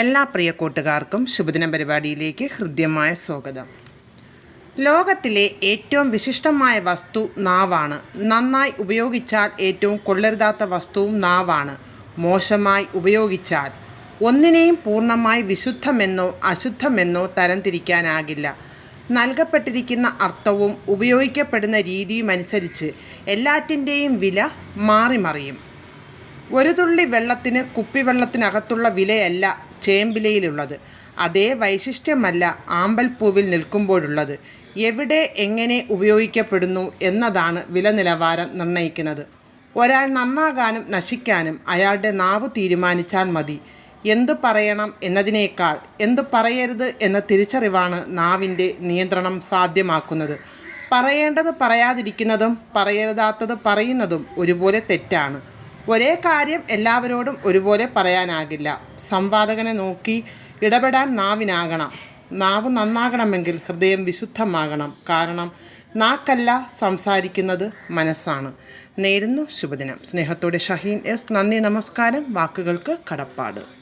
എല്ലാ പ്രിയ കൂട്ടുകാർക്കും ശുഭദിന പരിപാടിയിലേക്ക് ഹൃദ്യമായ സ്വാഗതം. ലോകത്തിലെ ഏറ്റവും വിശിഷ്ടമായ വസ്തു നാവാണ്. നന്നായി ഉപയോഗിച്ചാൽ ഏറ്റവും കൊള്ളരുതാത്ത വസ്തുവും നാവാണ്. മോശമായി ഉപയോഗിച്ചാൽ ഒന്നിനെയും പൂർണമായി വിശുദ്ധമെന്നോ അശുദ്ധമെന്നോ തരംതിരിക്കാനാകില്ല നൽകപ്പെട്ടിരിക്കുന്ന അർത്ഥവും ഉപയോഗിക്കപ്പെടുന്ന രീതിയും അനുസരിച്ച് എല്ലാറ്റിന്റെയും വില മാറിമറിയും. ഒരു തുള്ളി വെള്ളത്തിന് കുപ്പിവെള്ളത്തിനകത്തുള്ള വിലയല്ല ചേമ്പിലയിലുള്ളത്. അതേ വൈശിഷ്ട്യമല്ല ആമ്പൽപ്പൂവിൽ നിൽക്കുമ്പോഴുള്ളത്. എവിടെ എങ്ങനെ ഉപയോഗിക്കപ്പെടുന്നു എന്നതാണ് വില നിലവാരം നിർണയിക്കുന്നത്. ഒരാൾ നന്നാകാനും നശിക്കാനും അയാളുടെ നാവ് തീരുമാനിച്ചാൽ മതി. എന്തു പറയണം എന്നതിനേക്കാൾ എന്തു പറയരുത് എന്ന തിരിച്ചറിവാണ് നാവിന്റെ നിയന്ത്രണം സാധ്യമാക്കുന്നത്. പറയേണ്ടത് പറയാതിരിക്കുന്നതും പറയരുതാത്തത് പറയുന്നതും ഒരുപോലെ തെറ്റാണ്. ഒരേ കാര്യം എല്ലാവരോടും ഒരുപോലെ പറയാനാകില്ല. സംവാദകനെ നോക്കി ഇടപെടാൻ നാവിനാകണം. നാവ് നന്നാകണമെങ്കിൽ ഹൃദയം വിശുദ്ധമാകണം. കാരണം നാക്കല്ല സംസാരിക്കുന്നത് മനസ്സാണ്. നേരുന്നു ശുഭദിനം. സ്നേഹത്തോടെ ഷഹീൻ എസ്. നന്ദി നമസ്കാരം. വാക്കുകൾക്ക് കടപ്പാട്.